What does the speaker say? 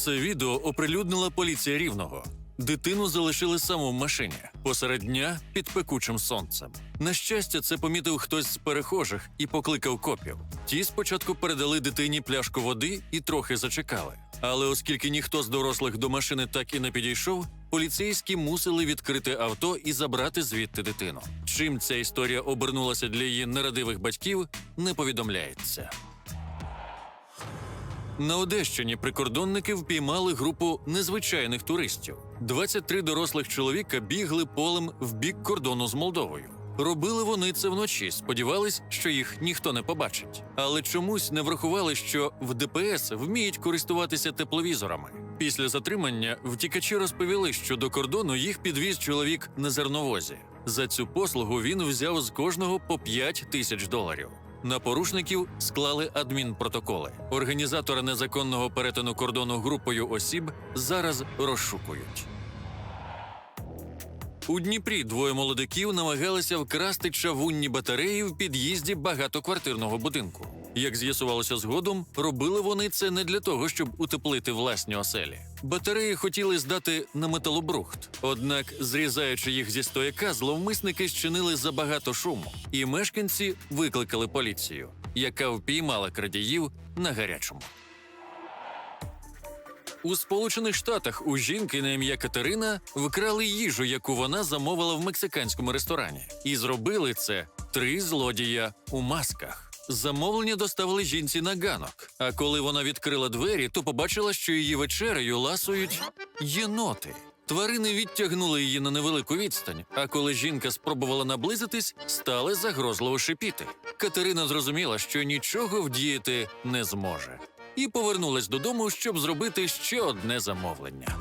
Це відео оприлюднила поліція рівного. Дитину залишили саму в машині посеред дня під пекучим сонцем. На щастя, це помітив хтось з перехожих і покликав копів. Ті спочатку передали дитині пляшку води і трохи зачекали. Але оскільки ніхто з дорослих до машини так і не підійшов, поліцейські мусили відкрити авто і забрати звідти дитину. Чим ця історія обернулася для її нерадивих батьків, не повідомляється. На Одещині прикордонники впіймали групу незвичайних туристів. 23 дорослих чоловіка бігли полем в бік кордону з Молдовою. Робили вони це вночі, сподівались, що їх ніхто не побачить. Але чомусь не врахували, що в ДПС вміють користуватися тепловізорами. Після затримання втікачі розповіли, що до кордону їх підвіз чоловік на зерновозі. За цю послугу він взяв з кожного по 5 тисяч доларів. На порушників склали адмінпротоколи. Організатора незаконного перетину кордону групою осіб зараз розшукують. У Дніпрі двоє молодиків намагалися вкрасти чавунні батареї в під'їзді багатоквартирного будинку. Як з'ясувалося згодом, робили вони це не для того, щоб утеплити власні оселі. Батареї хотіли здати на металобрухт. Однак, зрізаючи їх зі стояка, зловмисники зчинили забагато шуму, і мешканці викликали поліцію, яка впіймала крадіїв на гарячому. У Сполучених Штатах у жінки на ім'я Катерина вкрали їжу, яку вона замовила в мексиканському ресторані, і зробили це три злодія у масках. Замовлення доставили жінці на ганок. А коли вона відкрила двері, то побачила, що її вечерею ласують єноти. Тварини відтягнули її на невелику відстань, а коли жінка спробувала наблизитись, стали загрозливо шипіти. Катерина зрозуміла, що нічого вдіяти не зможе, і повернулась додому, щоб зробити ще одне замовлення.